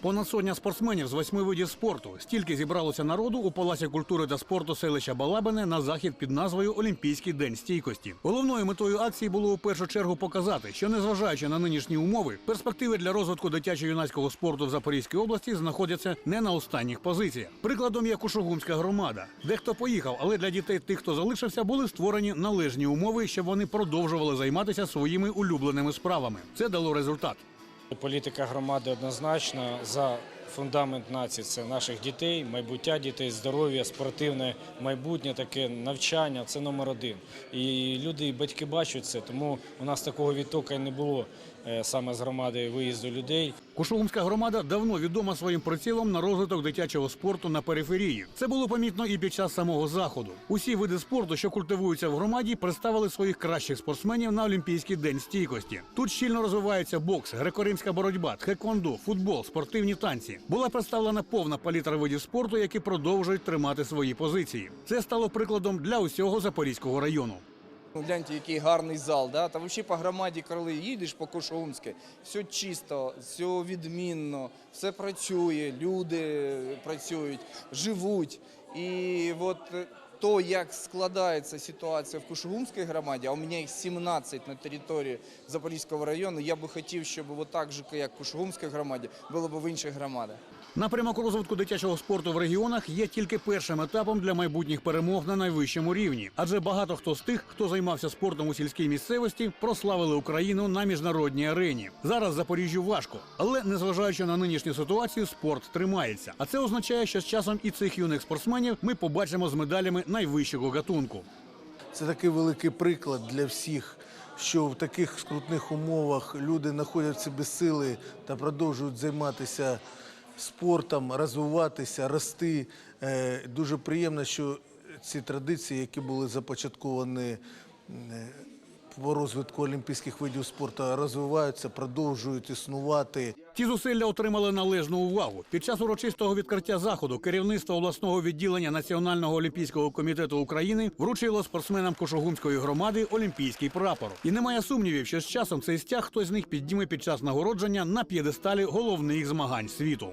Понад сотня спортсменів з восьми видів спорту. Стільки зібралося народу у Палаці культури та спорту селища Балабине на захід під назвою Олімпійський день стійкості. Головною метою акції було у першу чергу показати, що незважаючи на нинішні умови, перспективи для розвитку дитячо-юнацького спорту в Запорізькій області знаходяться не на останніх позиціях. Прикладом є Кушугумська громада. Дехто поїхав, але для дітей тих, хто залишився, були створені належні умови, щоб вони продовжували займатися своїми улюбленими справами. Це дало результат. Політика громади однозначно за фундамент нації це наших дітей, майбуття дітей, здоров'я, спортивне майбутнє, таке навчання це номер один. І люди, і батьки бачать це, тому у нас такого відтока й не було е, саме з громади виїзду людей. Кушугумська громада давно відома своїм прицілом на розвиток дитячого спорту на периферії. Це було помітно і під час самого заходу. Усі види спорту, що культивуються в громаді, представили своїх кращих спортсменів на Олімпійський день стійкості. Тут щільно розвивається бокс, греко-римська боротьба, тхеквондо, футбол, спортивні танці. Була представлена повна палітра видів спорту, які продовжують тримати свої позиції. Це стало прикладом для усього Запорізького району. Ну, Гляньте, який гарний зал, да? Та взагалі по громаді, коли їдеш по Кошоумській, все чисто, все відмінно, все працює, люди працюють, живуть. І от то, як складається ситуація в Кушугумській громаді, а у мене їх 17 на території Запорізького району, я би хотів, щоб отак же, як в Кушугумській громаді, було б в інших громадах. Напрямок розвитку дитячого спорту в регіонах є тільки першим етапом для майбутніх перемог на найвищому рівні. Адже багато хто з тих, хто займався спортом у сільській місцевості, прославили Україну на міжнародній арені. Зараз Запоріжжю важко, але незважаючи на нинішню ситуацію, спорт тримається. А це означає, що з часом і цих юних спортсменів ми побачимо з медалями найвищого гатунку. Це такий великий приклад для всіх, що в таких скрутних умовах люди знаходять в собі сили та продовжують займатися спортом, розвиватися, рости. Е, Дуже приємно, що ці традиції, які були започатковані е, по розвитку олімпійських видів спорту, розвиваються, продовжують існувати. Ці зусилля отримали належну увагу. Під час урочистого відкриття заходу керівництво обласного відділення Національного олімпійського комітету України вручило спортсменам Кошугумської громади олімпійський прапор. І немає сумнівів, що з часом цей стяг хтось з них підніме під час нагородження на п'єдесталі головних змагань світу.